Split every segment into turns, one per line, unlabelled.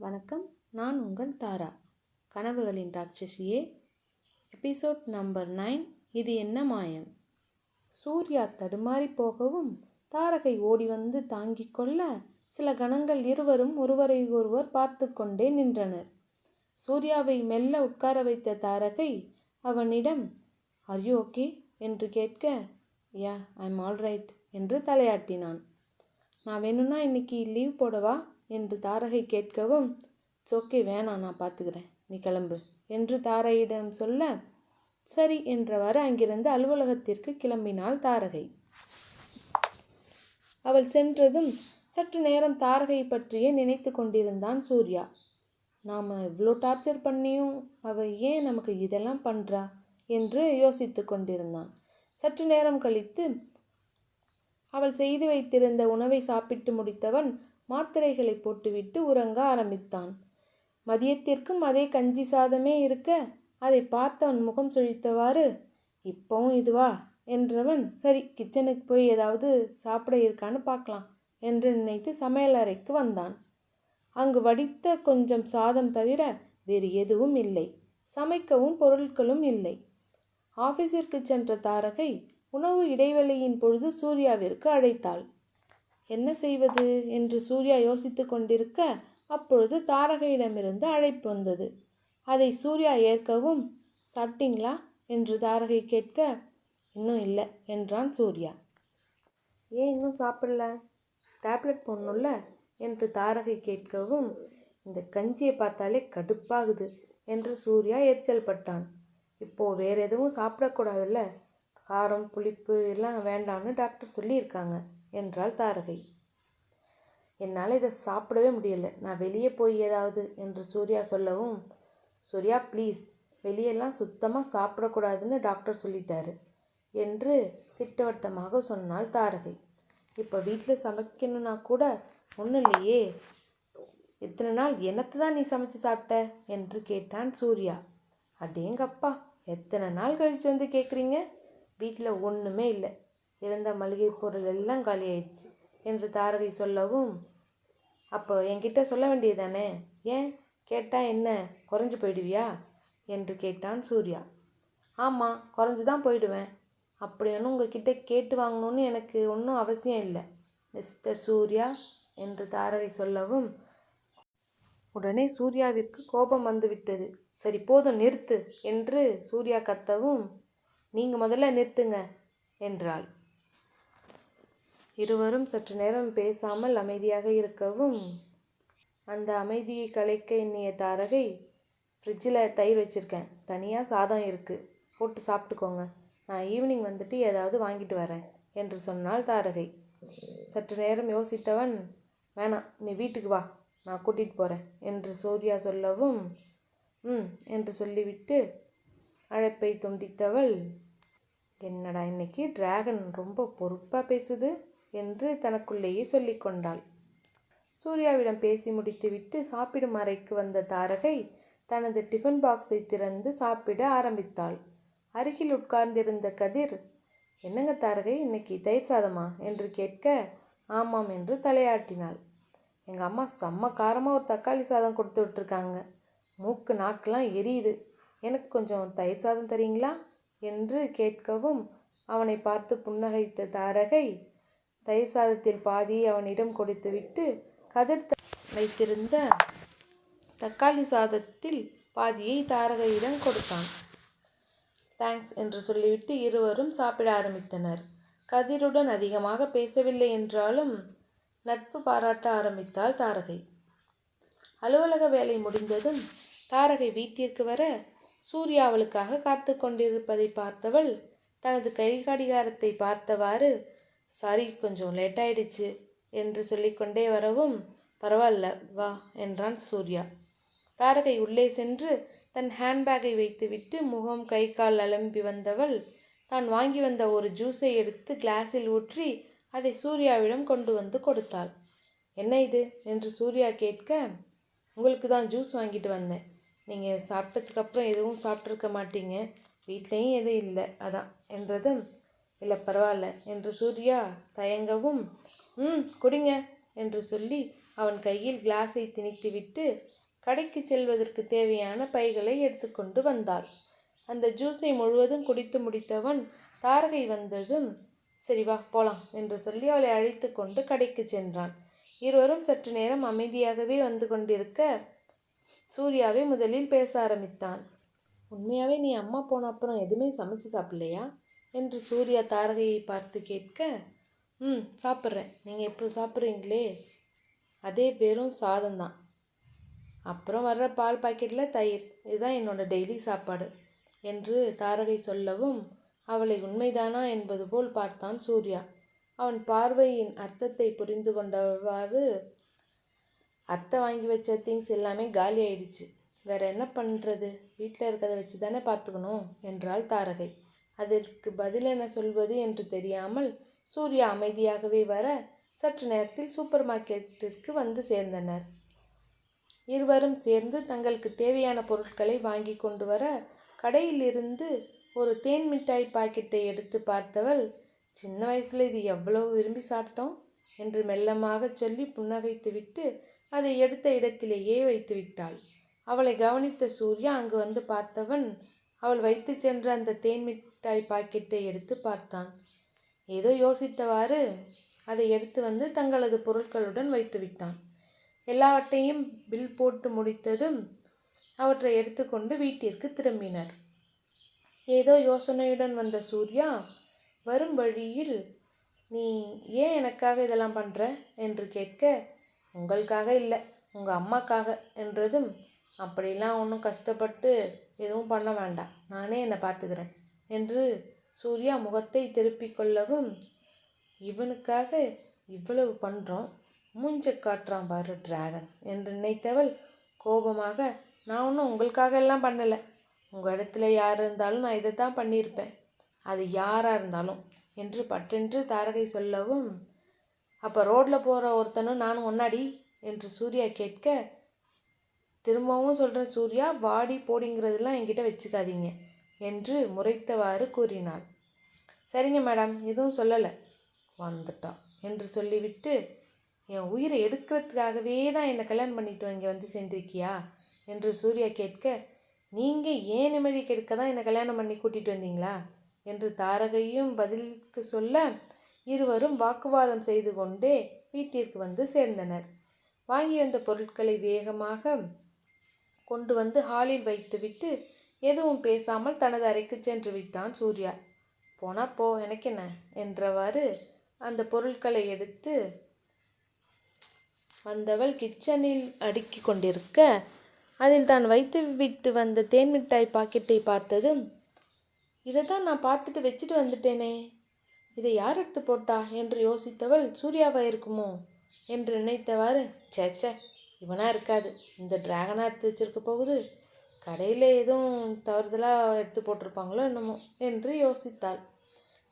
வணக்கம். நான் உங்கள் தாரா. கனவுகளின் ராட்சசியே எபிசோட் நம்பர் நைன் இது என்ன மாயம்? சூர்யா தடுமாறி போகவும் தாரகை ஓடி வந்து தாங்கிக் கொள்ள சில கணங்கள் இருவரும் ஒருவரை ஒருவர் பார்த்து கொண்டே நின்றனர். சூர்யாவை மெல்ல உட்கார வைத்த தாரகை அவனிடம் ஆர் யூ ஓகே என்று கேட்க யா ஐம் ஆல் ரைட் என்று தலையாட்டினான். நான் வேணும்னா இன்னைக்கு லீவ் போடவா? என்று தாரகை கேட்கவும் இட்ஸ் வேணாம் நான் பார்த்துக்கிறேன். நீ கிளம்பு. என்று தாரையிடம் சொல்ல சரி என்றவாறு அங்கிருந்து அலுவலகத்திற்கு கிளம்பினாள் தாரகை. அவள் சென்றதும் சற்று நேரம் தாரகை பற்றியே நினைத்து கொண்டிருந்தான் சூர்யா. நாம் இவ்வளோ டார்ச்சர் பண்ணியும் அவள் ஏன் நமக்கு இதெல்லாம் பண்ணுறா என்று யோசித்து கொண்டிருந்தான். சற்று நேரம் கழித்து அவள் செய்து வைத்திருந்த உணவை சாப்பிட்டு முடித்தவன் மாத்திரைகளை போட்டுவிட்டு உறங்க ஆரம்பித்தான். மதியத்திற்கும் அதே கஞ்சி சாதமே இருக்க அதை பார்த்தவன் முகம் சுழித்தவாறு இப்போவும் இதுவா? என்றவன் சரி கிச்சனுக்கு போய் ஏதாவது சாப்பிட இருக்கான்னு பார்க்கலாம் என்று நினைத்து சமையலறைக்கு வந்தான். அங்கு வடித்த கொஞ்சம் சாதம் தவிர வேறு எதுவும் இல்லை. சமைக்கவும் பொருட்களும் இல்லை. ஆபீஸிற்கு சென்ற தாரகை உணவு இடைவெளியின் பொழுது சூர்யாவிற்கு அழைத்தாள். என்ன செய்வது? என்று சூர்யா யோசித்து கொண்டிருக்க அப்பொழுது தாரகையிடமிருந்து அழைப்பு வந்தது. அதை சூர்யா ஏற்கவும் சாப்பிட்டீங்களா? என்று தாரகை கேட்க இன்னும் இல்லை என்றான் சூர்யா. ஏன் இன்னும் சாப்பிடல? டேப்லெட் போடணும்ல? என்று தாரகை கேட்கவும் இந்த கஞ்சியை பார்த்தாலே கடுப்பாகுது என்று சூர்யா எரிச்சல் பட்டான். இப்போது வேறு எதுவும் சாப்பிடக்கூடாதுல்ல? காரம் புளிப்பு எல்லாம் வேண்டாம்னு டாக்டர் சொல்லியிருக்காங்க. என்றாள் தாரகை. என்னால் இதை சாப்பிடவே முடியல. நான் வெளியே போய் ஏதாவது என்று சூர்யா சொல்லவும் சூர்யா ப்ளீஸ் வெளியெல்லாம் சுத்தமாக சாப்பிடக்கூடாதுன்னு டாக்டர் சொல்லிட்டாரு என்று திட்டவட்டமாக சொன்னாள் தாரகை. இப்போ வீட்டில் சமைக்கணும்னா கூட ஒன்றும் இல்லையே. இத்தனை நாள் என்னத்தை தான் நீ சமைச்சு சாப்பிட்ட? என்று கேட்டான் சூர்யா. அடேங்கப்பா எத்தனை நாள் கழிச்சு வந்து கேட்குறீங்க வீட்டில் ஒன்றுமே இல்லை. இருந்த மளிகை பொருள் எல்லாம் காலி ஆயிடுச்சு என்று தாரகை சொல்லவும் அப்போ என்கிட்ட சொல்ல வேண்டியதானே ஏன்? கேட்டால் என்ன? குறைஞ்சி போயிடுவியா? என்று கேட்டான் சூர்யா. ஆமாம் குறைஞ்சி தான் போயிடுவேன். அப்படி ஒன்றும் உங்ககிட்ட கேட்டு வாங்கணும்னு எனக்கு ஒன்றும் அவசியம் இல்லை மிஸ்டர் சூர்யா என்று தாரகை சொல்லவும் உடனே சூர்யாவிற்கு கோபம் வந்துவிட்டது சரி போதும் நிறுத்து என்று சூர்யா கத்தவும் நீங்கள் முதல்ல நிறுத்துங்க என்றாள். இருவரும் சற்று நேரம் பேசாமல் அமைதியாக இருக்கவும் அந்த அமைதியை கலைக்க எண்ணிய தாரகை ஃப்ரிட்ஜில் தயிர் வச்சுருக்கேன். தனியாக சாதம் இருக்குது போட்டு சாப்பிட்டுக்கோங்க. நான் ஈவினிங் வந்துட்டு ஏதாவது வாங்கிட்டு வரேன் என்று சொன்னாள் தாரகை. சற்று நேரம் யோசித்தவன் வேணாம் நீ வீட்டுக்கு வா. நான் கூட்டிகிட்டு போகிறேன் என்று சூர்யா சொல்லவும் ம் என்று சொல்லிவிட்டு அழைப்பை துண்டித்தவள் என்னடா இன்னைக்கு டிராகன் ரொம்ப பொறுப்பாக பேசுது. என்று தனக்குள்ளேயே சொல்லிக்கொண்டாள் சூர்யாவிடம் பேசி முடித்துவிட்டு சாப்பிடும் அறைக்கு வந்த தாரகை தனது டிஃபன் பாக்ஸை திறந்து சாப்பிட ஆரம்பித்தாள். அருகில் உட்கார்ந்திருந்த கதிர் என்னங்க தாரகை இன்னைக்கு தயிர் சாதமா? என்று கேட்க ஆமாம் என்று தலையாட்டினாள். எங்கள் அம்மா செம்ம காரமாக ஒரு தக்காளி சாதம் கொடுத்து விட்ருக்காங்க மூக்கு நாக்கெலாம் எரியுது. எனக்கு கொஞ்சம் தயிர் சாதம் தரீங்களா? என்று கேட்கவும் அவனை பார்த்து புன்னகைத்த தாரகை தயிர் சாதத்தில் பாதியை அவனிடம் கொடுத்துவிட்டு கதிர் வைத்திருந்த தக்காளி சாதத்தில் பாதியை தாரகையிடம் கொடுத்தான். தேங்க்ஸ் என்று சொல்லிவிட்டு இருவரும் சாப்பிட ஆரம்பித்தனர். கதிருடன் அதிகமாக பேசவில்லை என்றாலும் நட்பு பாராட்ட ஆரம்பித்தாள் தாரகை. அலுவலக வேலை முடிந்ததும் தாரகை வீட்டிற்கு வர சூர்யா அவளுக்காக காத்து கொண்டிருப்பதை பார்த்தவள் தனது கை கடிகாரத்தை பார்த்தவாறு சாரி கொஞ்சம் லேட் ஆயிடுச்சு என்று சொல்லிக்கொண்டே வரவும் பரவாயில்ல வா என்றான் சூர்யா. தாரகை உள்ளே சென்று தன் ஹேண்ட்பேக்கை வைத்துவிட்டு முகம் கை கால் அலம்பி வந்தவள் தான் வாங்கி வந்த ஒரு ஜூஸை எடுத்து கிளாஸில் ஊற்றி அதை சூர்யாவிடம் கொண்டு வந்து கொடுத்தாள். என்ன இது? என்று சூர்யா கேட்க உங்களுக்கு தான் ஜூஸ் வாங்கிட்டு வந்தேன். நீங்கள் சாப்பிட்டதுக்கப்புறம் எதுவும் சாப்பிட்ருக்க மாட்டீங்க. வீட்லேயும் எதுவும் இல்லை அதான் என்றதும் இல்லை பரவாயில்ல என்று சூர்யா தயங்கவும் ம் குடிங்க என்று சொல்லி அவன் கையில் கிளாஸை திணித்துவிட்டு கடைக்கு செல்வதற்கு தேவையான பைகளை எடுத்துக்கொண்டு வந்தாள். அந்த ஜூஸை முழுவதும் குடித்து முடித்தவன் தாரகை வந்ததும் சரி வா போலாம் என்று சொல்லி அவளை அழைத்து கொண்டு கடைக்கு சென்றான். இருவரும் சற்று நேரம் அமைதியாகவே வந்து கொண்டிருக்க சூர்யாவை முதலில் பேச ஆரம்பித்தான். உண்மையாகவே நீ அம்மா போன அப்புறம் எதுவுமே சமைச்சு சாப்பிடலையா? என்று சூர்யா தாரகையை பார்த்து கேட்க ம் சாப்பிட்றேன். நீங்கள் எப்போ சாப்பிட்றீங்களே? அதே பேரும் சாதம் தான் அப்புறம் வர்ற பால் பாக்கெட்டில் தயிர். இதுதான் என்னோட டெய்லி சாப்பாடு என்று தாரகை சொல்லவும் அவளை உண்மைதானா? என்பது போல் பார்த்தான் சூர்யா. அவன் பார்வையின் அர்த்தத்தை புரிந்து கொண்டவாறு அத்தை வாங்கி வச்ச திங்ஸ் எல்லாமே காலி ஆயிடுச்சு வேற என்ன பண்ணுறது வீட்டில் இருக்கிறத வச்சு தானே பார்த்துக்கணும் என்றாள் தாரகை. அதற்கு பதில் என்ன சொல்வது என்று தெரியாமல் சூர்யா அமைதியாகவே வர சற்று நேரத்தில் சூப்பர் மார்க்கெட்டிற்கு வந்து சேர்ந்தனர். இருவரும் சேர்ந்து தங்களுக்கு தேவையான பொருட்களை வாங்கி கொண்டு வர கடையிலிருந்து ஒரு தேன் மிட்டாய் பாக்கெட்டை எடுத்து பார்த்தவள் சின்ன வயசில் இது எவ்வளோ விரும்பி சாப்பிட்டோம்? என்று மெல்லமாக சொல்லி புன்னகைத்துவிட்டு அதை எடுத்த இடத்திலேயே வைத்து விட்டாள். அவளை கவனித்த சூர்யா அங்கு வந்து பார்த்தவன் அவள் வைத்து சென்ற அந்த தேன் மிட்டாய் பாக்கெட்டை எடுத்து பார்த்தான். ஏதோ யோசித்தவாறு அதை எடுத்து வந்து தங்களது பொருட்களுடன் வைத்து விட்டான். எல்லாவற்றையும் பில் போட்டு முடித்ததும் அவற்றை எடுத்துக்கொண்டு வீட்டிற்கு திரும்பினர். ஏதோ யோசனையுடன் வந்த சூர்யா வரும் வழியில் நீ ஏன் எனக்காக இதெல்லாம் பண்ணுற என்று கேட்க உங்களுக்காக இல்லை உங்கள் அம்மாக்காக என்றதும் அப்படிலாம் ஒன்றும் கஷ்டப்பட்டு எதுவும் பண்ண வேண்டாம். நானே என்னை பார்த்துக்கிறேன். என்று சூர்யா முகத்தை திருப்பிக் கொள்ளவும் இவனுக்காக இவ்வளவு பண்ணுறோம் மூஞ்ச காட்டுறான் பாரு டிராகன் என்று நினைத்தவள் கோபமாக நான் ஒன்றும் உங்களுக்காக எல்லாம் பண்ணலை. உங்கள் இடத்துல யார் இருந்தாலும் நான் இதை தான் பண்ணியிருப்பேன். அது யாராக இருந்தாலும் என்று பட்டென்று தாரகை சொல்லவும் அப்போ ரோட்டில் போகிற ஒருத்தனும் நானும் ஒன்னாடி? என்று சூர்யா கேட்க திரும்பவும் சொல்கிறேன் சூர்யா வாடி போடிங்கிறதெல்லாம் என்கிட்ட வச்சுக்காதீங்க. என்று முறைத்தவாறு கூறினாள். சரிங்க மேடம் எதுவும் சொல்லலை. வந்துட்டோம் என்று சொல்லிவிட்டு என் உயிரை எடுக்கிறதுக்காகவே தான் என்னை கல்யாணம் பண்ணிட்டு இங்கே வந்து சேர்ந்திருக்கியா என்று சூர்யா கேட்க நீங்கள் ஏன் நிம்மதி கெடுக்க தான் என்னை கல்யாணம் பண்ணி கூட்டிகிட்டு வந்தீங்களா என்று தாரகையும் பதிலுக்கு சொல்ல இருவரும் வாக்குவாதம் செய்து கொண்டே வீட்டிற்கு வந்து சேர்ந்தனர். வாங்கி வந்த பொருட்களை வேகமாக கொண்டு வந்து ஹாலில் வைத்துவிட்டு எதுவும் பேசாமல் தனது அறைக்கு சென்று விட்டான் சூர்யா. போனா போ எனக்கு என்ன என்றவாறு அந்த பொருட்களை எடுத்து வந்தவள் கிச்சனில் அடுக்கி கொண்டிருக்க அதில் தான் வைத்து விட்டு வந்த தேன் மிட்டாய் பாக்கெட்டை பார்த்ததும் இதை தான் நான் பார்த்துட்டு வச்சுட்டு வந்துட்டேனே. இதை யார் எடுத்து போட்டா? என்று யோசித்தவள் சூர்யாவா இருக்குமோ? என்று நினைத்தவாறு சேச்சே இவனா இருக்காது. இந்த டிராகனாக எடுத்து வச்சிருக்க போகுது. கடையில் எதுவும் தவறுதலாக எடுத்து போட்டிருப்பாங்களோ என்னமோ என்று யோசித்தாள்.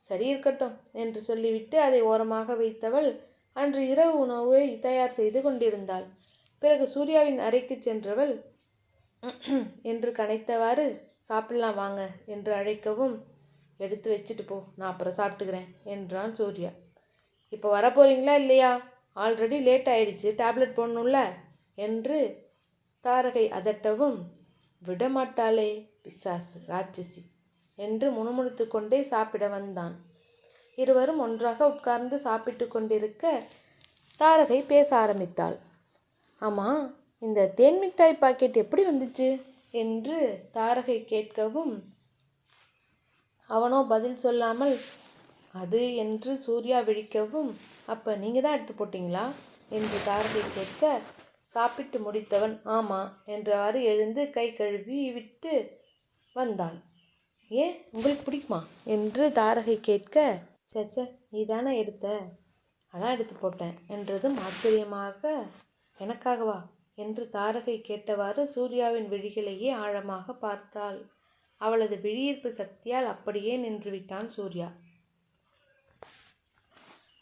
சரி இருக்கட்டும் என்று சொல்லிவிட்டு அதை ஓரமாக வைத்தவள் அன்று இரவு உணவை தயார் செய்து கொண்டிருந்தாள். பிறகு சூர்யாவின் அறைக்கு சென்றவள் என்று கனைத்தவாறு சாப்பிடலாம் வாங்க என்று அழைக்கவும் எடுத்து வச்சுட்டு போ நான் அப்புறம் சாப்பிட்டுக்கிறேன் என்றான் சூர்யா. இப்போ வரப்போகிறீங்களா இல்லையா? ஆல்ரெடி லேட் ஆயிடுச்சு டேப்லெட் போடணும்ல என்று தாரகை அதட்டவும் விடமாட்டாளே பிசாசு ராட்சசி என்று முணுமுணுத்து கொண்டே சாப்பிட வந்தான். இருவரும் ஒன்றாக உட்கார்ந்து சாப்பிட்டு கொண்டிருக்க தாரகை பேச ஆரம்பித்தாள். ஆமாம் இந்த தேன் மிட்டாய் பாக்கெட் எப்படி வந்துச்சு? என்று தாரகை கேட்கவும் அவனோ பதில் சொல்லாமல் அது என்று சூர்யா விழிக்கவும் அப்போ நீங்கள் தான் எடுத்து போட்டிங்களா? என்று தாரகை கேட்க சாப்பிட்டு முடித்தவன் ஆமாம் என்றவாறு எழுந்து கை கழுவி விட்டு வந்தான். ஏன்? உங்களுக்கு பிடிக்குமா? என்று தாரகை கேட்க சச்ச நீ தானே எடுத்த? அதான் எடுத்து போட்டேன் என்றதும் ஆச்சரியமாக எனக்காகவா? என்று தாரகை கேட்டவாறு சூர்யாவின் விழிகளையே ஆழமாக பார்த்தாள். அவளது விழியீர்ப்பு சக்தியால் அப்படியே நின்று விட்டான் சூர்யா.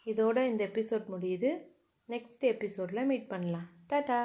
இதோட இந்த எபிசோட் முடியுது. நெக்ஸ்ட் எபிசோடில் மீட் பண்ணலாம். টাটা